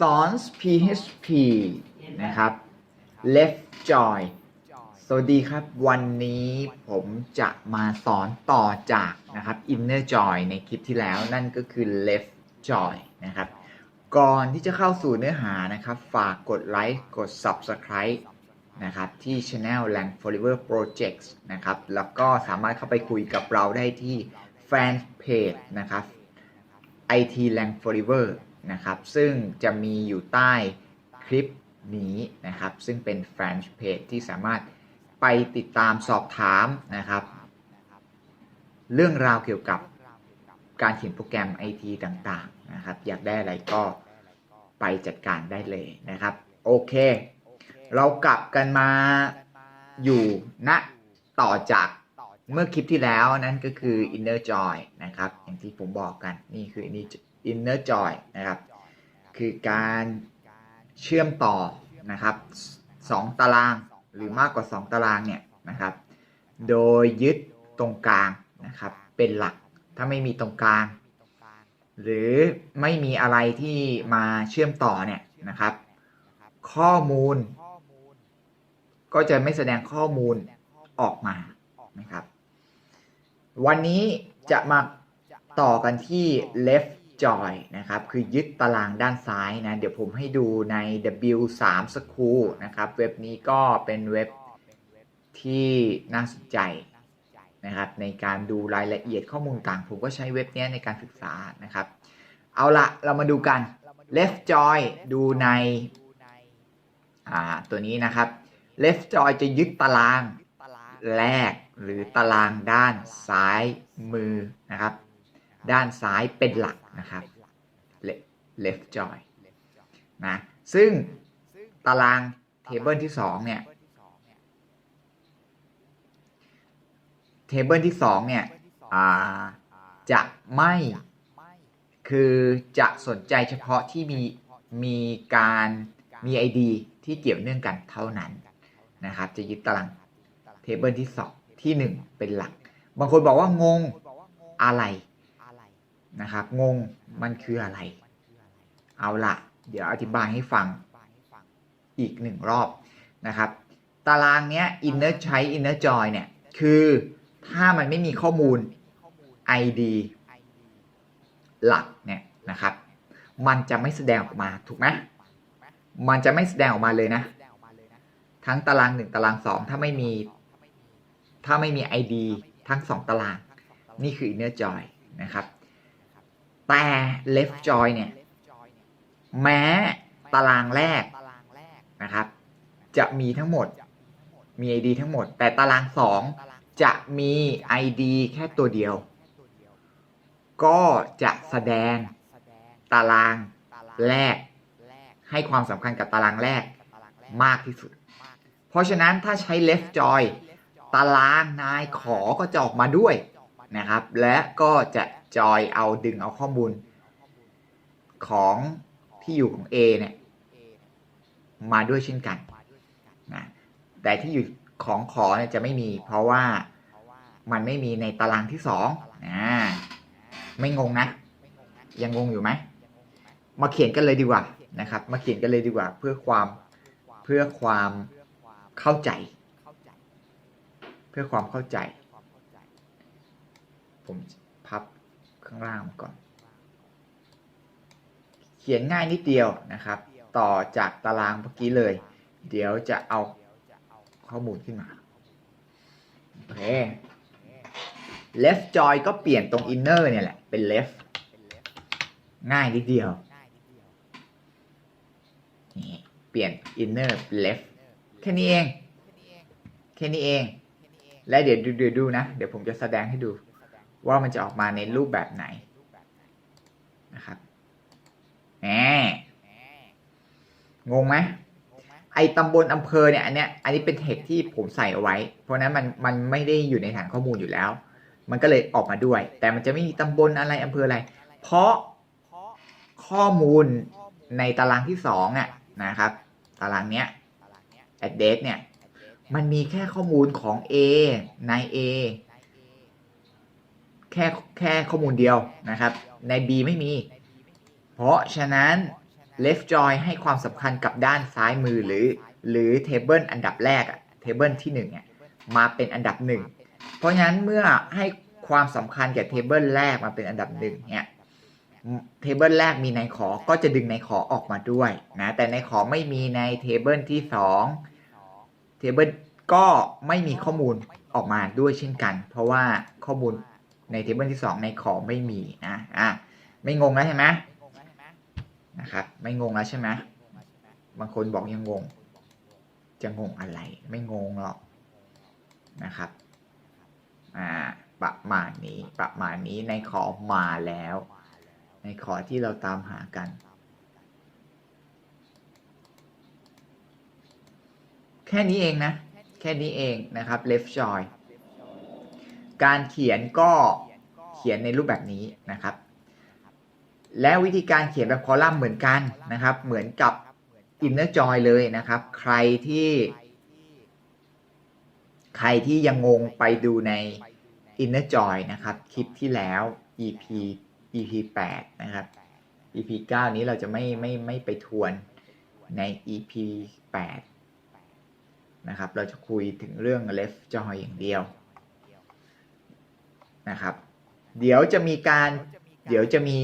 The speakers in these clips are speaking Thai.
สอน PHP นะครับ Left Joy สวัสดีครับ วันนี้ผมจะมาสอนต่อจากนะครับ Inner Joy ในคลิปที่แล้วนั่นก็คือ Left Joy นะครับ ก่อนที่จะเข้าสู่เนื้อหานะครับ ฝากกดไลค์กด Subscribe นะครับที่ Channel Lang Forever Projects นะครับ แล้วก็สามารถเข้าไปคุยกับเราได้ที่แฟนเพจนะครับ IT Lang Forever นะครับ ซึ่งจะมีอยู่ใต้คลิปนี้นะครับ ซึ่งเป็นแฟนเพจที่สามารถไปติดตามสอบถามนะครับ เรื่องราวเกี่ยวกับการเขียนโปรแกรม IT ต่างๆนะครับ อยากได้อะไรก็ไปจัดการได้เลยนะครับ โอเค เรากลับกันมาอยู่ณต่อจากเมื่อคลิปที่แล้วนั่นก็คือ inner joy นะครับ อย่างที่ผมบอกกันนี่คือ inner joy นะครับ คือการเชื่อมต่อนะครับสองตารางหรือมากกว่า 2 ตารางเนี่ยนะครับ โดยยึดตรงกลางนะครับเป็นหลัก ถ้าไม่มีตรงกลาง หรือไม่มีอะไรที่มาเชื่อมต่อเนี่ยนะครับ ข้อมูล ก็จะไม่แสดงข้อมูลออกมานะครับ วันนี้จะมาต่อกันที่ left joy นะครับ คือยึดตารางด้านซ้ายนะ เดี๋ยวผมให้ดูใน W3 School นะครับ เว็บนี้ก็เป็นเว็บที่น่าสนใจนะครับ ในการดูรายละเอียดข้อมูลต่าง ผมก็ใช้เว็บนี้ในการศึกษานะครับ เอาละเรามาดูกัน left joy ดูในอ่าตัวนี้นะครับ left joy จะยึดตารางแรกหรือตารางด้านซ้ายมือนะครับ ด้านซ้ายเป็นหลักนะครับ left joy นะซึ่งตารางเทเบิลที่2เนี่ยเทเบิลที่2เนี่ยจะไม่คือจะสนใจเฉพาะที่มีมีการมี ID ที่เกี่ยวเนื่องกันเท่านั้นนะครับ จะยึดตารางเทเบิลที่ 2 ที่ 1 เป็นหลัก บางคนบอกว่างงอะไร นะครับ งงมันคืออะไร เอาละเดี๋ยวอธิบายให้ฟังอีกหนึ่งรอบนะครับ ตารางเนี้ย inner ใช้ inner joy เนี่ย คือถ้ามันไม่มีข้อมูล ID หลักเนี่ยนะครับ มันจะไม่แสดงออกมาถูกไหมมันจะไม่แสดงออกมาเลยนะ ทั้งตารางหนึ่งตารางสองถ้าไม่มี ถ้าไม่มี ID ทั้งสองตาราง นี่คือ inner joy นะครับ แต่ left joy เนี่ย แม้ตารางแรกนะครับ จะมีทั้งหมดมี ID ทั้งหมด แต่ตารางสองจะมี ID แค่ตัวเดียว ก็จะแสดงตารางแรก ให้ความสำคัญกับตารางแรกมากที่สุด เพราะฉะนั้นถ้าใช้ left joy ตารางนายขอก็จะออกมาด้วยนะครับ และก็จะ จอยเอาดึงเอาข้อมูลของที่อยู่ของ A เนี่ยมาด้วยเช่นกันนะแต่ที่อยู่ของขอเนี่ยจะไม่มีเพราะว่ามันไม่มีในตารางที่สองนะไม่งงนะ ยังงงอยู่ไหมมาเขียนกันเลยดีกว่านะครับ มาเขียนกันเลยดีกว่า เพื่อความเพื่อความเข้าใจ เพื่อความเข้าใจ ผมพับ ข้างล่างก่อน เขียนง่ายนิดเดียวนะครับ ต่อจากตารางเมื่อกี้เลย เดี๋ยวจะเอาข้อมูลขึ้นมาโอเค left joy ก็เปลี่ยนตรง inner เนี่ยแหละ เป็น left ง่ายนิดเดียวนี่เปลี่ยน inner left แค่นี้เอง แค่นี้เอง และเดี๋ยวดูดูนะ เดี๋ยวผมจะแสดงให้ดู ว่ามันจะออกมาในรูปแบบไหนนะครับแหมงงไหมไอตำบลอำเภอเนี่ยอันเนี้ยอันนี้เป็นเทคที่ผมใส่เอาไว้ เพราะนั้นมันมันไม่ได้อยู่ในฐานข้อมูลอยู่แล้ว มันก็เลยออกมาด้วย แต่มันจะไม่มีตำบลอะไรอำเภออะไร เพราะข้อมูลในตารางที่สองอะนะครับ ตารางเนี้ย address เนี่ย มันมีแค่ข้อมูลของ A ใน A แค่แค่ข้อมูลเดียวนะครับ ใน B ไม่มี เพราะฉะนั้น left join ให้ความสำคัญกับด้านซ้ายมือหรือ หรือ table อันดับแรกอะ table ที่1เนี่ยมาเป็นอันดับหนึ่งเพราะฉะนั้นเมื่อให้ความสำคัญแก่ table แรกมาเป็นอันดับหนึ่งเนี่ยเทเบิลแรกมีในขอก็จะดึงในขอออกมาด้วยนะแต่ในขอไม่มีในเทเบิลที่2เทเบิลก็ไม่มีข้อมูลออกมาด้วยเช่นกัน เพราะว่าข้อมูล ในเทเบิลที่2ในขอไม่มีนะอะไม่งงแล้วใช่ไหมนะครับไม่งงแล้วใช่ไหมบางคนบอกยังงง จะงงอะไรไม่งงหรอกนะครับอ่าประมาณนี้ประมาณนี้ในขอมาแล้ว ในขอที่เราตามหากันแค่นี้เองนะ แค่นี้เองนะครับ left join การเขียนก็เขียนในรูปแบบนี้นะครับ และวิธีการเขียนแบบคอลัมน์เหมือนกันนะครับ เหมือนกับ inner join เลยนะครับ ใครที่ใครที่ยังงงไปดูใน inner joy นะครับ คลิปที่แล้ว EP EP 8 นะครับ EP 9 นี้เราจะไม่ไม่ไม่ไปทวนใน EP 8 นะครับ เราจะคุยถึงเรื่อง left joy อย่างเดียว นะครับ เดี๋ยวจะมีการเดี๋ยวจะมี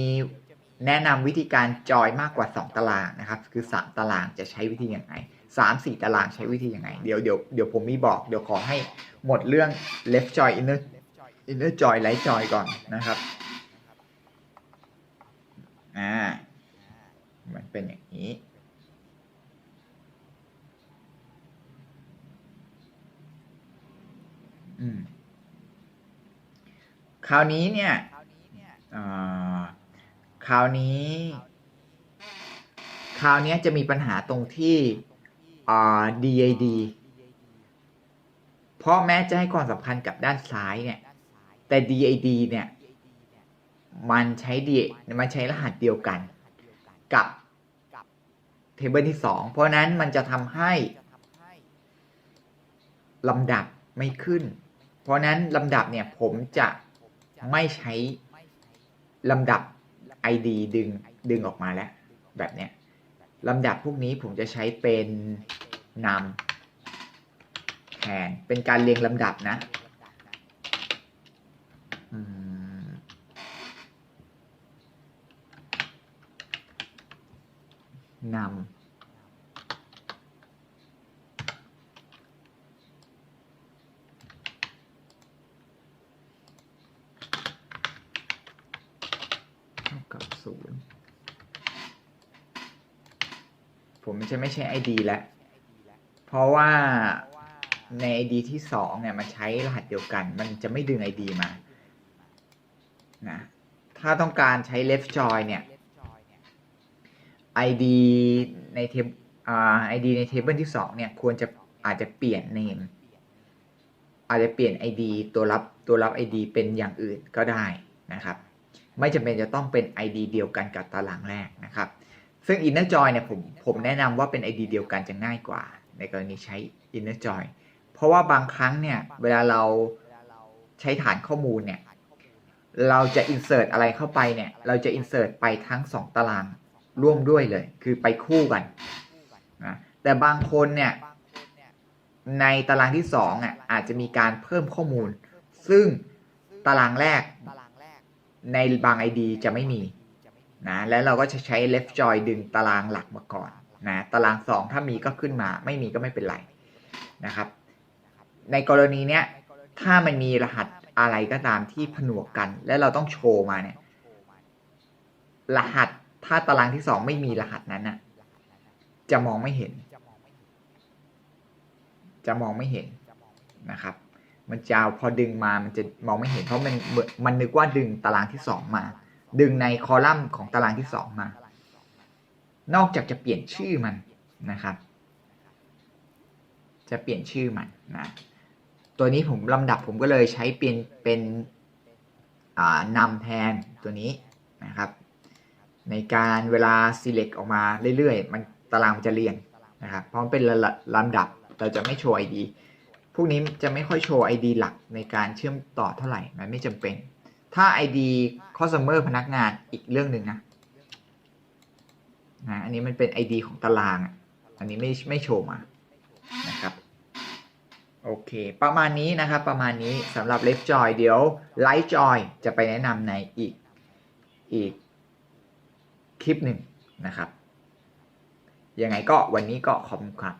แนะนำวิธีการจอยมากกว่า 2 ตารางนะครับ คือ 3 ตารางจะใช้วิธียังไง3 4 ตารางใช้วิธียังไง เดี๋ยวเดี๋ยวเดี๋ยวผมมีบอก เดี๋ยวขอให้หมดเรื่อง left joy inner inner joy right joy ก่อนนะครับอ่ามันเป็นอย่างนี้อืม คราวนี้เนี่ยคราวนี้ คราวนี้จะมีปัญหาตรงที่ DAD เพราะแม้จะให้ความสำคัญกับด้านซ้ายเนี่ย แต่ DAD เนี่ย มันใช้ D มันใช้รหัสเดียวกันกับเทเบิลที่2เพราะนั้นมันจะทำให้ลำดับไม่ขึ้น เพราะนั้นลำดับเนี่ยผมจะ ไม่ใช้ลำดับ ID ดึงดึงออกมาแล้ว แบบเนี้ยลำดับพวกนี้ผมจะใช้เป็นนำแทนเป็นการเรียงลำดับนะนำเท่ากับศูนย์ ผมจะไม่ใช้ ID แล้ว เพราะว่าใน ID ที่สองเนี่ยมันใช้รหัสเดียวกัน มันจะไม่ดึง ID มา นะ ถ้าต้องการใช้ left join เนี่ย ID ในเทปอ่า ID ในเทเบิลที่สองเนี่ย ควรจะอาจจะเปลี่ยน name อาจจะเปลี่ยน ID ตัวรับตัวรับ ID เป็นอย่างอื่นก็ได้นะครับ ไม่จำเป็นจะต้องเป็น ID เดียวกันกับตารางแรกนะครับ ซึ่ง inner join เนี่ยผมผมแนะนำว่าเป็น ID เดียวกันจะง่ายกว่า ในกรณีใช้ inner join เพราะว่าบางครั้งเนี่ย เวลาเราใช้ฐานข้อมูลเนี่ย เราจะ insert อะไรเข้าไปเนี่ย เราจะ insert ไปทั้ง 2 ตารางร่วมด้วยเลย คือไปคู่กันนะแต่บางคนเนี่ย ในตารางที่2อะอาจจะมีการเพิ่มข้อมูล ซึ่งตารางแรกในบาง ID จะไม่มี นะแล้วเราก็จะใช้ left join ดึงตารางหลักมาก่อนนะตาราง 2 ถ้ามีก็ขึ้นมาไม่มีก็ไม่เป็นไรนะครับ ในกรณีเนี้ยถ้ามันมีรหัสอะไรก็ตามที่ผนวกกัน และเราต้องโชว์มาเนี่ยรหัสถ้าตารางที่สองไม่มีรหัสนั้นนะจะมองไม่เห็น จะมองไม่เห็นนะครับ มันจะพอดึงมามันจะมองไม่เห็นเพราะมันมันนึกว่าดึงตารางที่สองมา ดึงในคอลัมน์ของตารางที่สองมา นอกจากจะเปลี่ยนชื่อมันนะครับ จะเปลี่ยนชื่อมันนะ ตัวนี้ผมลำดับผมก็เลยใช้เป็นเป็นนำแทนตัวนี้นะครับ ในการเวลา select ออกมาเรื่อยๆ มันตารางมันจะเรียงนะครับเพราะมันเป็นลำดับเราจะไม่โชว์ ID พวกนี้จะไม่ค่อยโชว์ ID หลักในการเชื่อมต่อเท่าไหร่ มันไม่จำเป็น ถ้า ID customer พนักงานอีกเรื่องหนึ่งนะนะอันนี้มันเป็น ID ของตาราง อันนี้ไม่ไม่โชว์มานะครับโอเค ประมาณนี้นะครับ ประมาณนี้สำหรับ Left Joy เดี๋ยว Right Joy จะไปแนะนำในอีกอีกคลิปหนึ่งนะครับ ยังไงก็วันนี้ก็ขอบคุณครับ